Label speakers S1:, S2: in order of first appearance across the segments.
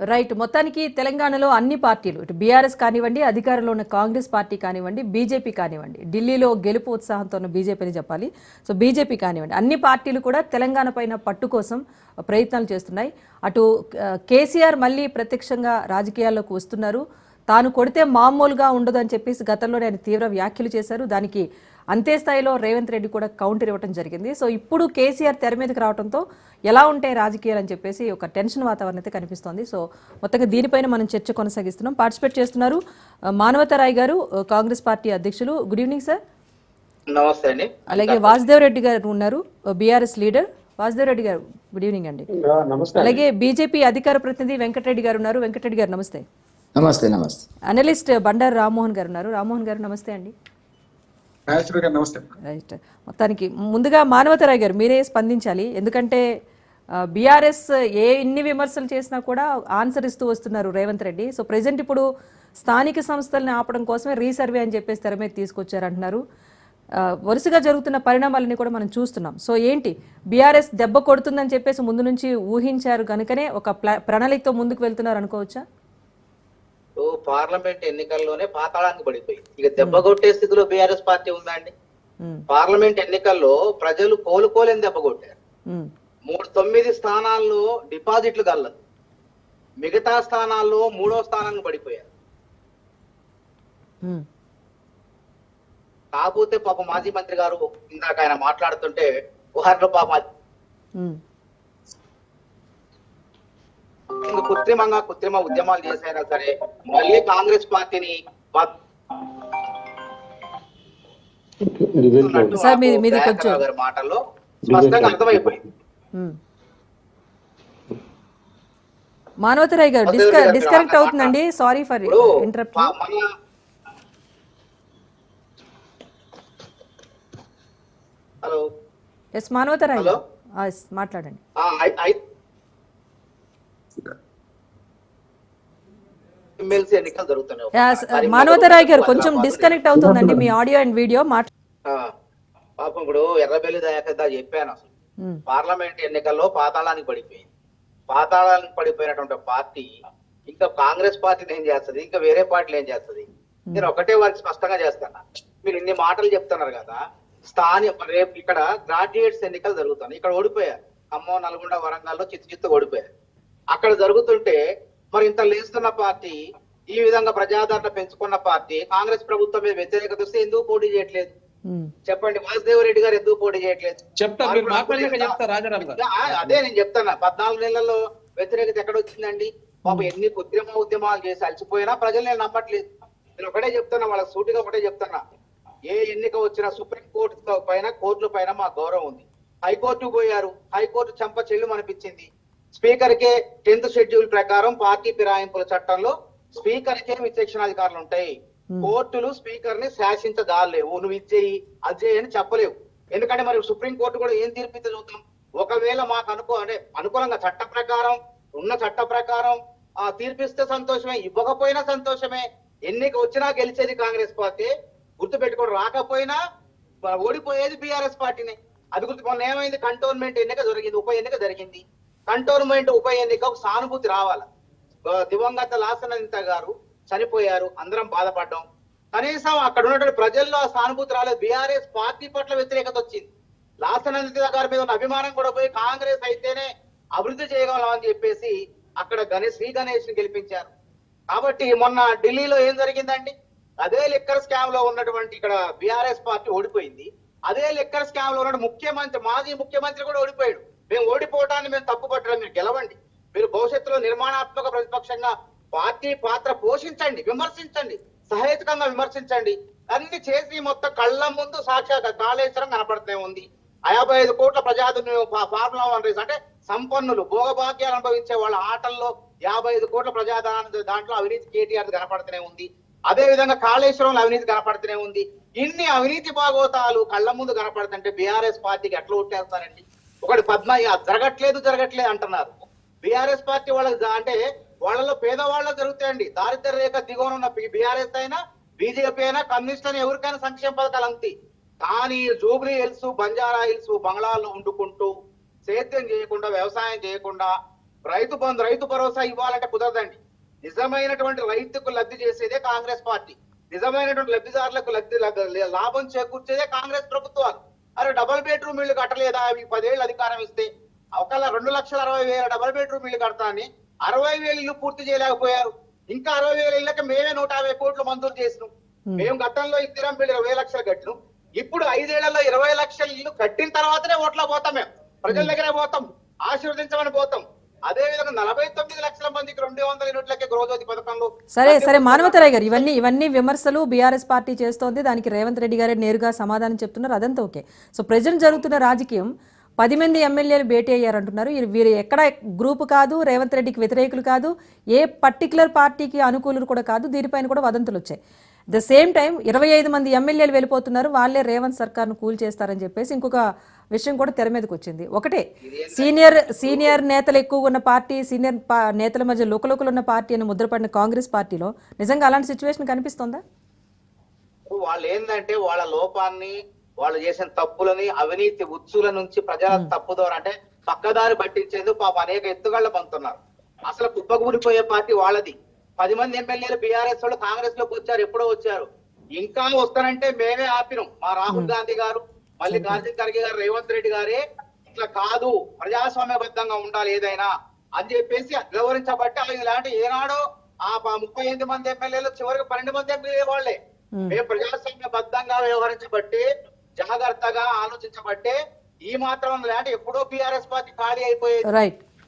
S1: Right. మొత్తానికి తెలంగాణలో అన్ని పార్టీలు ఇటు బీఆర్ఎస్ కానివ్వండి అధికారంలో ఉన్న కాంగ్రెస్ పార్టీ కానివ్వండి బీజేపీ కానివ్వండి ఢిల్లీలో గెలుపు ఉత్సాహంతో ఉన్న బీజేపీని చెప్పాలి. సో బీజేపీ కానివ్వండి అన్ని పార్టీలు కూడా తెలంగాణ పైన పట్టు కోసం ప్రయత్నాలు చేస్తున్నాయి. అటు కేసీఆర్ మళ్ళీ ప్రత్యక్షంగా రాజకీయాల్లోకి వస్తున్నారు. తాను కొడితే మామూలుగా ఉండదు అని చెప్పేసి గతంలోనే ఆయన తీవ్ర వ్యాఖ్యలు చేశారు. దానికి అంతే స్థాయిలో రేవంత్ రెడ్డి కూడా కౌంటర్ ఇవ్వడం జరిగింది. సో ఇప్పుడు కేసీఆర్ తెర మీదకి రావడంతో ఎలా ఉంటాయి రాజకీయాలు అని చెప్పేసి ఒక టెన్షన్ వాతావరణం అయితే కనిపిస్తోంది. సో మొత్తంగా దీనిపైన మనం చర్చ కొనసాగిస్తున్నాం. పార్టిసిపేట్ చేస్తున్నారు మానవతారాయ్ గారు కాంగ్రెస్ పార్టీ అధ్యక్షులు. Good evening sir.
S2: నమస్తే అండి.
S1: అలాగే వాసుదేవ్ రెడ్డి గారు ఉన్నారు బీఆర్ఎస్ లీడర్. వాసుదేవ్ రెడ్డి గారు గుడ్ ఈవినింగ్ అండి. అలాగే బీజేపీ అధికార ప్రతినిధి వెంకటరెడ్డి గారు ఉన్నారు. వెంకటరెడ్డి గారు నమస్తే.
S3: నమస్తే నమస్తే.
S1: అనలిస్ట్ బండారు రామ్మోహన్ గారు ఉన్నారు. రామ్మోహన్ గారు నమస్తే అండి.
S4: నాగేశ్వర గారు నమస్తే.
S1: రైట్. మొత్తానికి ముందుగా మానవతరాయ్ గారు మీరే స్పందించాలి. ఎందుకంటే బీఆర్ఎస్ ఏ ఎన్ని విమర్శలు చేసినా కూడా ఆన్సర్ ఇస్తూ వస్తున్నారు రేవంత్ రెడ్డి. సో ప్రజెంట్ ఇప్పుడు స్థానిక సంస్థల్ని ఆపడం కోసమే రీసర్వే అని చెప్పేసి తెర మీద తీసుకొచ్చారంటున్నారు. వరుసగా జరుగుతున్న పరిణామాలని కూడా మనం చూస్తున్నాం. సో ఏంటి? బీఆర్ఎస్ దెబ్బ కొడుతుందని చెప్పేసి ముందు నుంచి ఊహించారు కనుకనే ఒక ప్రణాళికతో ముందుకు వెళ్తున్నారు అనుకోవచ్చా?
S2: పార్లమెంట్ ఎన్నికల్లోనే పాతాళానికి పడిపోయింది. ఇక దెబ్బ కొట్టే స్థితిలో బీఆర్ఎస్ పార్టీ ఉందా అండి?
S1: ఉమ్,
S2: పార్లమెంట్ ఎన్నికల్లో ప్రజలు కోలుకోలేని దెబ్బ కొట్టారు. మూడు తొమ్మిది స్థానాల్లో డిపాజిట్లు గల్లదు. మిగతా స్థానాల్లో మూడో స్థానానికి పడిపోయారు. కాకపోతే పాప మాజీ మంత్రి గారు ఇందాక ఆయన మాట్లాడుతుంటే వారిలో పాప ఇంకా కృత్రిమంగా కృత్రిమ ఉద్యమాలు చేసైనా సరే మళ్ళీ కాంగ్రెస్ పార్టీని మాటల్లో స్పష్టంగా అర్థమైపోయింది.
S1: మానవతరాయ్ గారు డిస్కనెక్ట్ అవుతుందండి. Sorry for interrupt
S2: hello.
S1: Yes Manavatha Roy. మాట్లాడండి.
S2: ఎమ్మెల్సీ ఎన్నికలు జరుగుతున్నాయి మరి
S1: మానవతరాయ్ గారు కొంచెం డిస్కనెక్ట్ అవుతుందండి మీ ఆడియో అండ్ వీడియో మాట్లా
S2: ఆ, పాపం ఇప్పుడు ఎర్రబెల్లి దయాకర్ చెప్పాను అసలు. పార్లమెంట్ ఎన్నికల్లో పాతాళానికి పడిపోయింది. పాతాళానికి పడిపోయినటువంటి పార్టీ ఇంకా కాంగ్రెస్ పార్టీని ఏం చేస్తది? ఇంకా వేరే పార్టీలు ఏం చేస్తది? నేను ఒకటే వారికి స్పష్టంగా చేస్తాను మీరు ఇన్ని మాటలు చెప్తున్నారు కదా స్థానిక రేపు ఇక్కడ గ్రాడ్యుయేట్స్ ఎన్నికలు జరుగుతున్నాయి. ఇక్కడ ఓడిపోయారు. ఖమ్మం నల్గొండ వరంగల్లో చిత్తు చిత్తు ఓడిపోయారు. అక్కడ జరుగుతుంటే మరి ఇంత లేస్తున్న పార్టీ ఈ విధంగా ప్రజాదరణ పెంచుకున్న పార్టీ కాంగ్రెస్ ప్రభుత్వం మీద వ్యతిరేకత వస్తే ఎందుకు పోటీ చేయట్లేదు? చెప్పండి వాసుదేవ్ రెడ్డి గారు ఎందుకు పోటీ చేయట్లేదు?
S5: చెప్తా మీరు మాట్లాడినాక చెప్తా రాజారాం గారు.
S2: ఆ, అదే నేను చెప్తాను. పద్నాలుగు నెలల్లో వ్యతిరేకత ఎక్కడ వచ్చిందండి పాపం ఎన్ని ఉద్యమ ఉద్యమాలు చేసి అలసిపోయినా ప్రజలు నేను నమ్మట్లేదు. నేను ఒకటే చెప్తున్నా వాళ్ళకి సూటిగా ఒకటే చెప్తున్నా. ఏ ఎన్నిక వచ్చినా సుప్రీం కోర్టు పైన కోర్టుల పైన మా గౌరవం ఉంది. హైకోర్టు పోయారు. హైకోర్టు చెంప చెల్లు అనిపించింది స్పీకర్ కే టెన్త్ షెడ్యూల్ ప్రకారం పార్టీ ఫిరాయింపుల చట్టంలో స్పీకర్ కే విచక్షణాధికారులు ఉంటాయి కోర్టులు స్పీకర్ని శాసించదాలేవు నువ్వు ఇచ్చేయి అది చేయి అని చెప్పలేవు. ఎందుకంటే మరి సుప్రీం కోర్టు కూడా ఏం తీర్పితే చూద్దాం. ఒకవేళ మాకు అనుకో అంటే అనుకూలంగా చట్ట ప్రకారం ఉన్న చట్ట ప్రకారం ఆ తీర్పిస్తే సంతోషమే ఇవ్వకపోయినా సంతోషమే. ఎన్నిక వచ్చినా గెలిచేది కాంగ్రెస్ పార్టీ. గుర్తు పెట్టుకోవడం రాకపోయినా ఓడిపోయేది బీఆర్ఎస్ పార్టీనే. అది గుర్తు మొన్న ఏమైంది? కంటోన్మెంట్ ఎన్నిక జరిగింది ఉప ఎన్నిక జరిగింది. కంటోన్మెంట్ ఉప ఎన్నికకు ఒక సానుభూతి రావాలి? దివంగత లాసనంత గారు చనిపోయారు అందరం బాధపడ్డాం. కనీసం అక్కడ ఉన్నటువంటి ప్రజల్లో సానుభూతి రాలేదు. బీఆర్ఎస్ పార్టీ పట్ల వ్యతిరేకత వచ్చింది. లాసనందిత గారి మీద ఉన్న అభిమానం కూడా పోయి కాంగ్రెస్ అయితేనే అభివృద్ధి చేయగలం అని చెప్పేసి అక్కడ గణేష్ శ్రీ గణేష్ని గెలిపించారు. కాబట్టి మొన్న ఢిల్లీలో ఏం జరిగిందండి? అదే లిక్కర్ స్కామ్లో ఉన్నటువంటి ఇక్కడ బీఆర్ఎస్ పార్టీ ఓడిపోయింది. అదే లిక్కర్ స్కామ్లో ఉన్న ముఖ్యమంత్రి మాజీ ముఖ్యమంత్రి కూడా ఓడిపోయాడు. మేము ఓడిపోవటాన్ని మేము తప్పు పట్టడం మీరు గెలవండి. మీరు భవిష్యత్తులో నిర్మాణాత్మక ప్రతిపక్షంగా పార్టీ పాత్ర పోషించండి విమర్శించండి సహేతుకంగా విమర్శించండి. అన్ని చేసి మొత్తం కళ్ళ ముందు సాక్షాత్ కాళేశ్వరం కనపడుతూనే ఉంది. యాభై ఐదు కోట్ల ప్రజాధుని ఫార్ములా వన్ రేస్ అంటే సంపన్నులు భోగభాగ్యాలు అనుభవించే వాళ్ళ ఆటల్లో యాభై ఐదు కోట్ల ప్రజాధనాన్ని దాంట్లో అవినీతి కేటీఆర్ కనపడుతూనే ఉంది. అదే విధంగా కాళేశ్వరంలో అవినీతి కనపడుతూనే ఉంది. ఇన్ని అవినీతి భాగోతాలు కళ్ళ ముందు కనపడుతుంటే బీఆర్ఎస్ పార్టీకి ఎట్లా ఉట్టేస్తారండి ఒకటి పద్మ జరగట్లేదు జరగట్లేదు అంటున్నారు. బీఆర్ఎస్ పార్టీ వాళ్ళకి అంటే వాళ్ళలో పేదవాళ్ళ జరుగుతాయండి. దారిద్ర రేఖ దిగువన ఉన్న బీఆర్ఎస్ అయినా బీజేపీ అయినా కమ్యూనిస్ట్ అయినా ఎవరికైనా సంక్షేమ పథకాలు అంతే కానీ జూబ్లీ హిల్స్ బంజారా హిల్స్ బంగ్లాల్లో వండుకుంటూ సేద్యం చేయకుండా వ్యవసాయం చేయకుండా రైతు బంధు రైతు భరోసా ఇవ్వాలంటే కుదరదండి. నిజమైనటువంటి రైతుకు లబ్ధి చేసేదే కాంగ్రెస్ పార్టీ. నిజమైనటువంటి లబ్ధిదారులకు లబ్ధి లాభం చేకూర్చేదే కాంగ్రెస్ ప్రభుత్వాలు. అరే డబుల్ బెడ్రూమ్ ఇల్లు కట్టలేదా? అవి పదేళ్ళు అధికారం ఇస్తే. ఒకళ్ళ రెండు లక్షల అరవై వేల డబుల్ బెడ్రూమ్ ఇల్లు కడతాని అరవై వేలు ఇల్లు పూర్తి చేయలేకపోయారు. ఇంకా అరవై వేల ఇళ్ళకి మేమే నూట యాభై కోట్లు మంజూరు చేసినాం. మేము గతంలో ఇద్దరం పెళ్ళి ఇరవై లక్షలు కట్టినాం. ఇప్పుడు ఐదేళ్ళలో ఇరవై లక్షల ఇల్లు కట్టిన తర్వాతనే ఓట్ల పోతాం మేము. ప్రజల దగ్గరే పోతాం. ఆశీర్వదించమని పోతాం. అదే విధంగా నలభై తొమ్మిది లక్షల మందికి రెండు వందల యూనిట్లకే గృహజ్యోతి పథకంలో
S1: సరే సరే మానవతరాయ్ గారు ఇవన్నీ ఇవన్నీ విమర్శలు బీఆర్ఎస్ పార్టీ చేస్తోంది. దానికి రేవంత్ రెడ్డి గారే నేరుగా సమాధానం చెప్తున్నారు. అదంతా ఓకే. సో ప్రజెంట్ జరుగుతున్న రాజకీయం పది మంది ఎమ్మెల్యేలు భేటీ అయ్యారంటున్నారు. వీరు- వీరు ఎక్కడ గ్రూప్ కాదు రేవంత్ రెడ్డికి వ్యతిరేకులు కాదు ఏ పర్టికులర్ పార్టీకి అనుకూలులు కూడా కాదు దీనిపైన కూడా వదంతులు వచ్చాయి. ద సేమ్ టైం ఇరవై ఐదు మంది ఎమ్మెల్యేలు వెళ్ళిపోతున్నారు. వాళ్ళే రేవంత్ సర్కార్ను కూల్ చేస్తారని చెప్పేసి ఇంకొక విషయం కూడా తెర మీదకి వచ్చింది. ఒకటే సీనియర్ సీనియర్ నేతలు ఎక్కువ ఉన్న పార్టీ సీనియర్ నేతల మధ్య లోకలోకలు ఉన్న పార్టీ అని ముద్రపడిన కాంగ్రెస్ పార్టీలో నిజంగా అలాంటి సిచ్యువేషన్ కనిపిస్తోందా?
S2: వాళ్ళు ఏంటంటే వాళ్ళ లోపాన్ని వాళ్ళు చేసిన తప్పులని అవినీతి ఉచ్చుల నుంచి ప్రజల తప్పుదోర అంటే పక్కదారి పట్టించేందుకు పాప అనేక ఎత్తుగళ్ళు పంతున్నారు అసలు కుప్పకూలిపోయే పార్టీ వాళ్ళది. పది మంది ఎమ్మెల్యేలు బీఆర్ఎస్ వాళ్ళు కాంగ్రెస్లోకి వచ్చారు ఎప్పుడో వచ్చారు. ఇంకా వస్తారంటే మేమే ఆపినాం. మా రాహుల్ గాంధీ గారు మల్లికార్జున ఖర్గే గారు రేవంత్ రెడ్డి గారే ఇట్లా కాదు ప్రజాస్వామ్యబద్ధంగా ఉండాలి ఏదైనా అని చెప్పేసి వివరించబట్టి అవి ఇలాంటి ఏనాడో ఆ ముప్పై ఎనిమిది మంది ఎమ్మెల్యేలు చివరికి పన్నెండు మంది ఎమ్మెల్యే వాళ్ళే. మేము. ప్రజాస్వామ్యబద్ధంగా వ్యవహరించబట్టి జాగ్రత్తగా ఆలోచించబట్టే ఈ మాత్రం లేదంటే ఎప్పుడో బీఆర్ఎస్ పార్టీ ఖాళీ అయిపోయేది.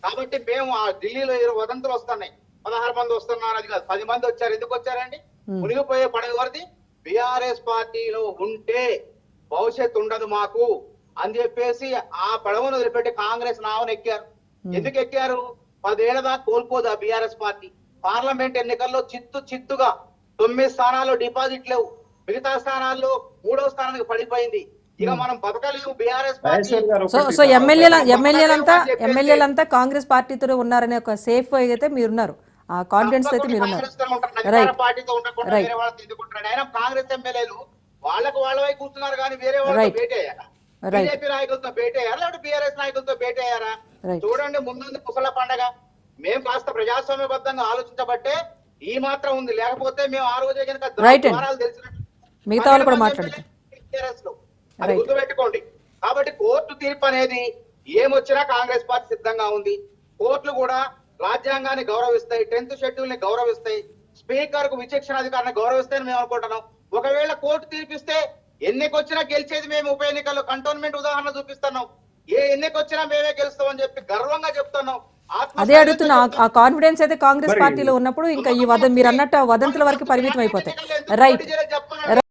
S2: కాబట్టి మేము ఆ ఢిల్లీలో ఇరవై వదంతులు వస్తున్నాయి. పదహారు మంది వస్తున్నారు అది కాదు. పది మంది వచ్చారు. ఎందుకు వచ్చారండి? మునిగిపోయే పడవ ఎవరిది? బీఆర్ఎస్ పార్టీలో ఉంటే భవిష్యత్తు ఉండదు మాకు అని చెప్పేసి ఆ పడవను వదిలిపెట్టి కాంగ్రెస్ నావను ఎక్కారు. ఎందుకు ఎక్కారు? పదేళ్ళ దాకా కోల్పోదు ఆ బీఆర్ఎస్ పార్టీ. పార్లమెంట్ ఎన్నికల్లో చిత్తు చిత్తుగా తొమ్మిది స్థానాల్లో డిపాజిట్ లేవు. మిగతా స్థానాల్లో మూడో స్థానానికి పడిపోయింది. ఇక మనం బతకలేము బీఆర్ఎస్
S1: సో సో ఎమ్మెల్యేల ఎమ్మెల్యేలంతా ఎమ్మెల్యేలంతా కాంగ్రెస్ పార్టీతో ఉన్నారనే ఒక సేఫ్ అయితే మీరున్నారు. ఆ కాన్ఫిడెన్స్ అయితే మీరున్నారు. రైట్
S2: పార్టీతో ఉండకుండా
S1: Right.
S2: వేరే వాళ్ళతో ఎందుకుంటారు ఆయన కాంగ్రెస్ ఎమ్మెల్యేలు. వాళ్ళకు వాళ్ళవై కూర్చున్నారు కానీ వేరే వాళ్ళతో. భేటీ అయ్యారా. బీజేపీ నాయకులతో భేటీ అయ్యారా లేకపోతే బీఆర్ఎస్ నాయకులతో భేటీ అయ్యారా. చూడండి ముందుంది కుసల పండగ మేము కాస్త ప్రజాస్వామ్యబద్ధంగా ఆలోచించబట్టే ఈ మాత్రం ఉంది లేకపోతే మేము ఆ రోజే కనుక
S1: మిగతా వాళ్ళు కూడా.
S2: అది. గుర్తుపెట్టుకోండి కాబట్టి కోర్టు తీర్పు అనేది ఏమొచ్చినా కాంగ్రెస్ పార్టీ సిద్ధంగా ఉంది కోర్టులు కూడా రాజ్యాంగాన్ని గౌరవిస్తాయి టెన్త్ షెడ్యూల్ని గౌరవిస్తాయి స్పీకర్కు విచక్షణ అధికారాన్ని గౌరవిస్తాయని మేము అనుకుంటున్నాం ఒకవేళ కోర్టు తీర్పిస్తే ఎన్నికొచ్చినా గెలిచేది మేము ఉప ఎన్నికల్లో. కంటోన్మెంట్ ఉదాహరణ చూపిస్తున్నాం. ఏ ఎన్నికొచ్చినా మేమే గెలుస్తామని చెప్పి గర్వంగా చెప్తున్నాం.
S1: అదే అడుగుతున్నా ఆ- కాన్ఫిడెన్స్ అయితే కాంగ్రెస్ పార్టీలో ఉన్నప్పుడు ఇంకా ఈ వద మీరు అన్నట్టు ఆ వదంతుల వరకు పరిమితం అయిపోతాయి. రైట్.